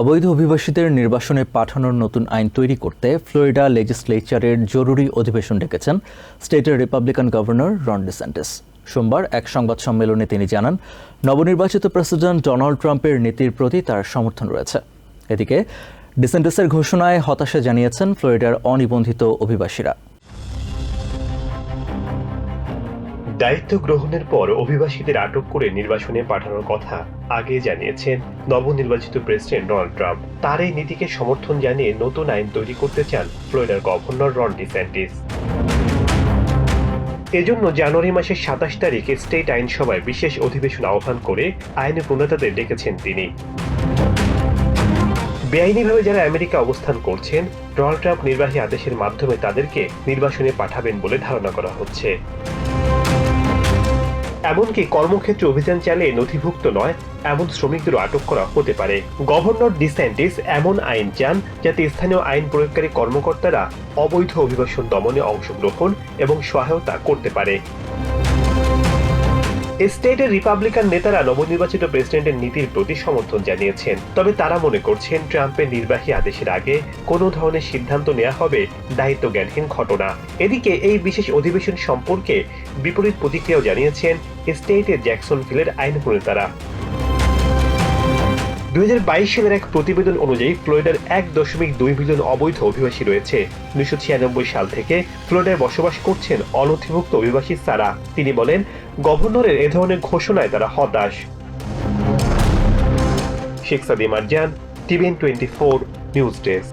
অবৈধ অভিবাসীদের নির্বাসনে পাঠানোর নতুন আইন তৈরি করতে ফ্লোরিডা লেজিসলেচারের জরুরি অধিবেশন ডেকেছেন স্টেটের রিপাবলিকান গভর্নর রন ডিসেন্টিস। সোমবার এক সংবাদ সম্মেলনে তিনি জানান, নবনির্বাচিত প্রেসিডেন্ট ডোনাল্ড ট্রাম্পের নীতির প্রতি তার সমর্থন রয়েছে। এদিকে, ডিসেন্টিসের ঘোষণায় হতাশা জানিয়েছেন ফ্লোরিডার অনিবন্ধিত অভিবাসীরা। দায়িত্ব গ্রহণের পর অভিবাসীদের আটক করে নির্বাসনে পাঠানোর কথা আগে জানিয়েছেন নবনির্বাচিত প্রেসিডেন্ট ডোনাল্ড ট্রাম্প। তার এই নীতিকে সমর্থন জানিয়ে নতুন আইন তৈরি করতে চান ফ্লোরিডার গভর্নর রন ডিসেন্টিস। এজন্য জানুয়ারি মাসের সাতাশ তারিখে স্টেট আইনসভায় বিশেষ অধিবেশন আহ্বান করে আইনের প্রণেতাদের ডেকেছেন তিনি। বেআইনিভাবে যারা আমেরিকা অবস্থান করছেন, ডোনাল্ড ট্রাম্প নির্বাহী আদেশের মাধ্যমে তাদেরকে নির্বাসনে পাঠাবেন বলে ধারণা করা হচ্ছে। এমনকি কর্মক্ষেত্রে অভিযান চালিয়ে নথিভুক্ত নয়, এমন শ্রমিকদেরও আটক করা হতে পারে। গভর্নর ডিসেন্টিস এমন আইন চান যাতে স্থানীয় আইন প্রয়োগকারী কর্মকর্তারা অবৈধ অভিবাসন দমনে অংশগ্রহণ এবং সহায়তা করতে পারে। স্টেটের রিপাবলিকান নেতারা নবনির্বাচিত প্রেসিডেন্টের নীতির প্রতি সমর্থন জানিয়েছেন। তবে তারা মনে করছেন ট্রাম্পের নির্বাহী আদেশের আগে কোনো ধরনের সিদ্ধান্ত নেওয়া হবে দায়িত্ব জ্ঞানহীন ঘটনা। এদিকে এই বিশেষ অধিবেশন সম্পর্কে বিপরীত প্রতিক্রিয়াও জানিয়েছেন স্টেটের জ্যাকসনভিলের আইন প্রণেতারা দুই হাজার বাইশ সালের এক প্রতিবেদন অনুযায়ী ফ্লোরিডার এক দশমিক দুই মিলিয়ন অবৈধ অভিবাসী রয়েছে। উনিশশো ছিয়ানব্বই সাল থেকে ফ্লোরিডায় বসবাস করছেন অনথিভুক্ত অভিবাসী সারা। তিনি বলেন, গভর্নরের এ ধরনের ঘোষণায় তারা হতাশ। Sheikh Sadi Marjan TVN twenty four, news desk.